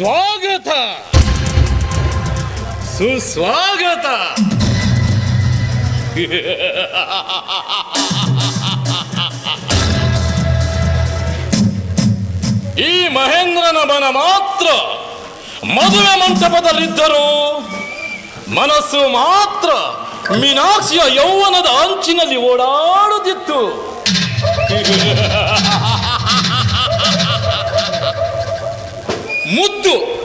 ಸ್ವಾಗತ ಸುಸ್ವಾಗತ. ಈ ಮಹೇಂದ್ರನ ಮನ ಮಾತ್ರ ಮದುವೆ ಮಂಟಪದಲ್ಲಿದ್ದರು ಮನಸ್ಸು ಮಾತ್ರ ಮೀನಾಕ್ಷಿಯ ಯೌವನದ ಅಂಚಿನಲ್ಲಿ ಓಡಾಡುತ್ತಿತ್ತು. ಮುದ್ದು.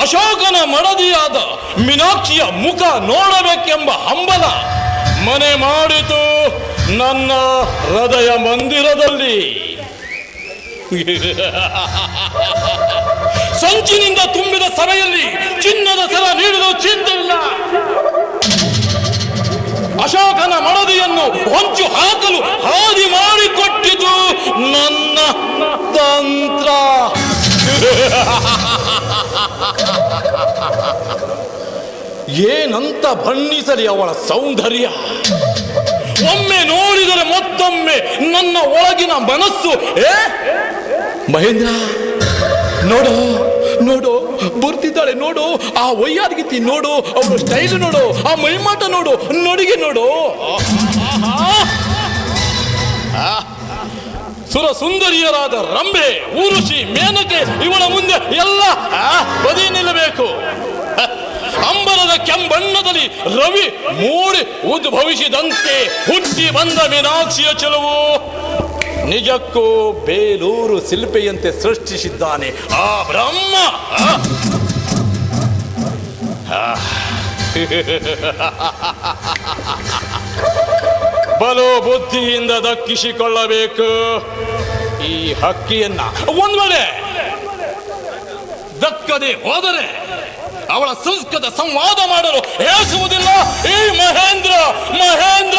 ಅಶೋಕನ ಮಡದಿಯಾದ ಮೀನಾಕ್ಷಿಯ ಮುಖ ನೋಡಬೇಕೆಂಬ ಹಂಬಲ ಮನೆ ಮಾಡಿತು ನನ್ನ ಹೃದಯ ಮಂದಿರದಲ್ಲಿ. ಸಂಚಿನಿಂದ ತುಂಬಿದ ಸಭೆಯಲ್ಲಿ ಚಿನ್ನದ ಸರ ನೀಡಲು ಚಿಂತಿಲ್ಲ ಅಶೋಕನ ಮಡದಿಯನ್ನು ಹೊಂಚು ಹಾಕಲು ಹಾದಿ ಮಾಡಿಕೊಟ್ಟಿತು ಏನಂತ ಬಣ್ಣಿಸಲಿ ಅವಳ ಸೌಂದರ್ಯ? ಒಮ್ಮೆ ನೋಡಿದರೆ ಮತ್ತೊಮ್ಮೆ ನನ್ನ ಒಳಗಿನ ಮನಸ್ಸು, ಏ? ಮಹೇಂದ್ರ, ನೋಡು ನೋಡು, ಬರ್ತಿದ್ದಾಳೆ, ನೋಡು, ಆ ವೈಯಾರ್ಗಿತಿ ನೋಡು, ಅವಳು ಸ್ಟೈಲ್ ನೋಡು, ಆ ಮೈಮಾಟ ನೋಡು, ನಡಿಗೆ ನೋಡು. ಸುರ ಸುಂದರಿಯರಾದ ರಂಬೆ ಊರುಷಿ ಮೇನಕೆ, ಇವಳ ಬದಿ ನಿಲ್ಲಬೇಕು. ಅಂಬರದ ಕೆಂಬಣ್ಣದಲ್ಲಿ ರವಿ ಮೂಡಿ ಉದ್ಭವಿಸಿದಂತೆ ಹುಟ್ಟಿ ಬಂದ ಮೀನಾಕ್ಷಿಯ ಚೆಲುವು. ನಿಜಕ್ಕೂ ಬೇಲೂರು ಶಿಲ್ಪೆಯಂತೆ ಸೃಷ್ಟಿಸಿದ್ದಾನೆ ಆ ಬ್ರಹ್ಮ. ಬಲು ಬುದ್ಧಿಯಿಂದ ದಕ್ಕಿಸಿಕೊಳ್ಳಬೇಕು. ಈ ಹಕ್ಕಿಯನ್ನ ಒಂದ್ ವೇಳೆ ದಕ್ಕದೆ ಹೋದರೆ ಅವಳ ಸಂಸ್ಕೃತ ಸಂವಾದ ಮಾಡಲು ಹೇಸುವುದಿಲ್ಲ ಈ ಮಹೇಂದ್ರ ಮಹೇಂದ್ರ